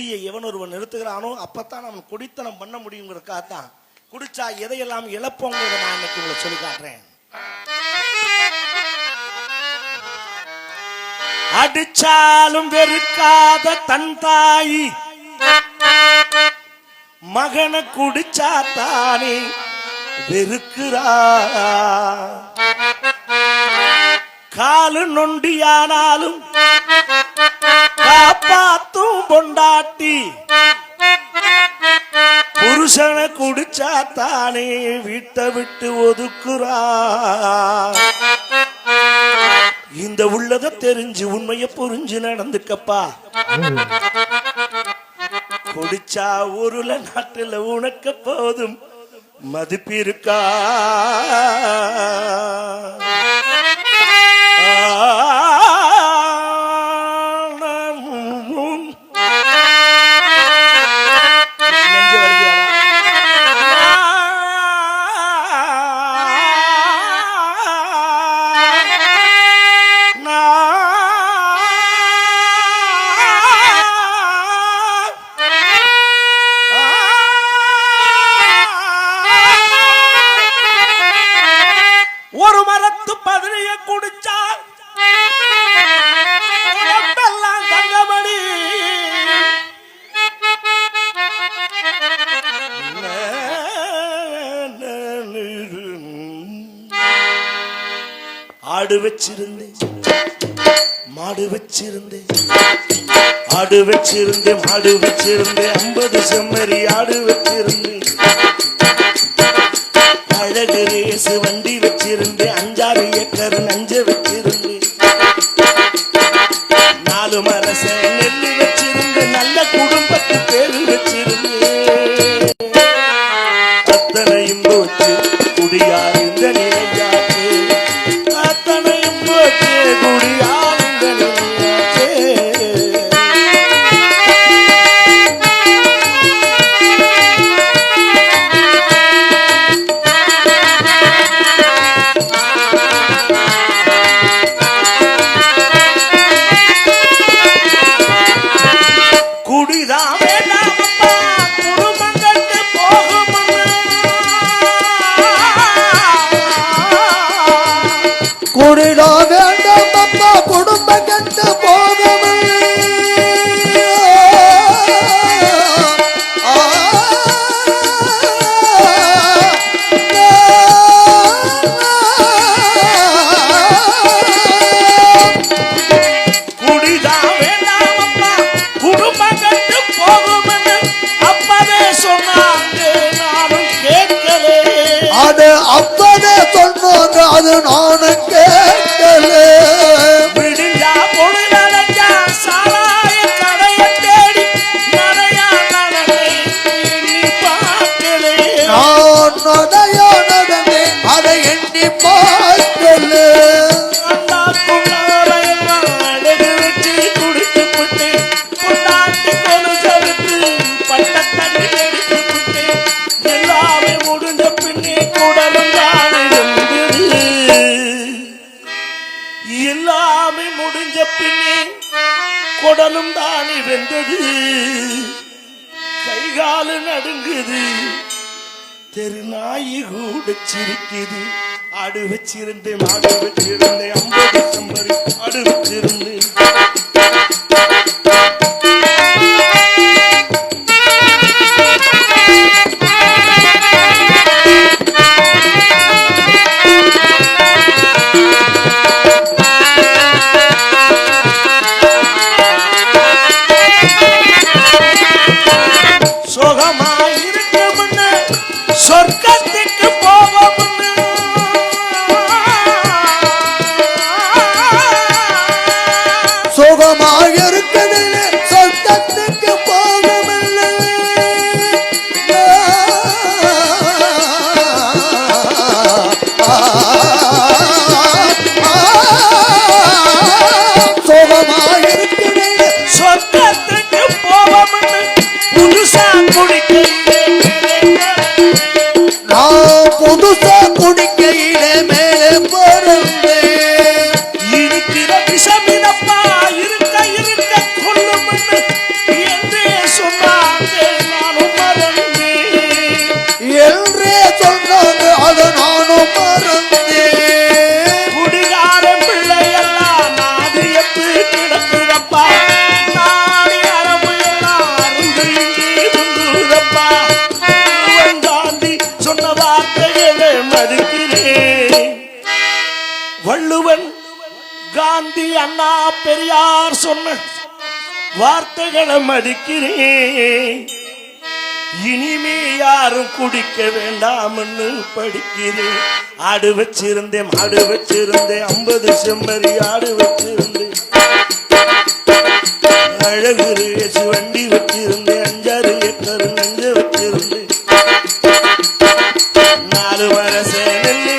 குடியை எவன் ஒருவன் நிறுத்துகிறானோ அப்பத்தான் அவன் குடித்தனம் பண்ண முடியுங்கிறதுக்காகத்தான் குடிச்சா எதையெல்லாம் இழப்போங்கிறத நான் இன்னைக்கு உங்களை சொல்லி காட்டுறேன் அடிச்சாலும் வெறுக்காத தன் தாயி. மகனை குடிச்சா தானே வெறுக்கிறா. காலு நொண்டியானாலும் காப்பாத்த பொண்டாட்டி. புருஷனை குடிச்சா தானே வீட்டை விட்டு ஒதுக்குறா. இந்த உள்ளத தெரிஞ்சு உண்மைய புரிஞ்சு நடந்துக்கப்பா. குடிச்சா ஊருல நாட்டுல உனக்கு போதும் மதிப்பிருக்கா ஆடு வச்சிருந்தேன். மாடு வச்சிருந்தேன். ஆடு வச்சிருந்தேன் மாடு வச்சிருந்தேன். ஐம்பது செம்மறி ஆடு வச்சிருந்தேன். அழகு ரேசு வண்டி வச்சிருந்தேன். அஞ்சாறு ஏக்கர் நஞ்ச வச்சிருந்தேன். நாலு மரச நெல் கொலுசறுத்து, பட்டத் தண்ணி எடுத்து புட்டு, எல்லாமே முடிஞ்ச பின்னே குடலும் தானே வெந்தது. கைகாலு நடுங்குது தெரு நாயி கூட சிரிக்குது ஆடு வச்சிருந்தேன் மாடு வச்சிருந்தேன் ஐம்பது செம்பரி என்றே சொன்னாங்க அதை நானும் மறந்தேன். குடிகார பிள்ளையெல்லாம் நாதியத்து கிடக்குதப்பா. வள்ளுவன் காந்தி அண்ணா பெரியார் சொன்ன வார்த்தைகளை மதிக்கிறேன். இனிமே யாரும் குடிக்க வேண்டாம்னு படிக்கிறேன் ஆடு வச்சிருந்தேன் மாடு வச்சிருந்தேன் ஐம்பது செம்மறி ஆடு வச்சிருந்தேன். அழகு ரேசு வண்டி வச்சிருந்தேன் அஞ்சாறு ஏக்கர் நஞ்சு வச்சிருந்தேன். நாலு வரச நெல்லு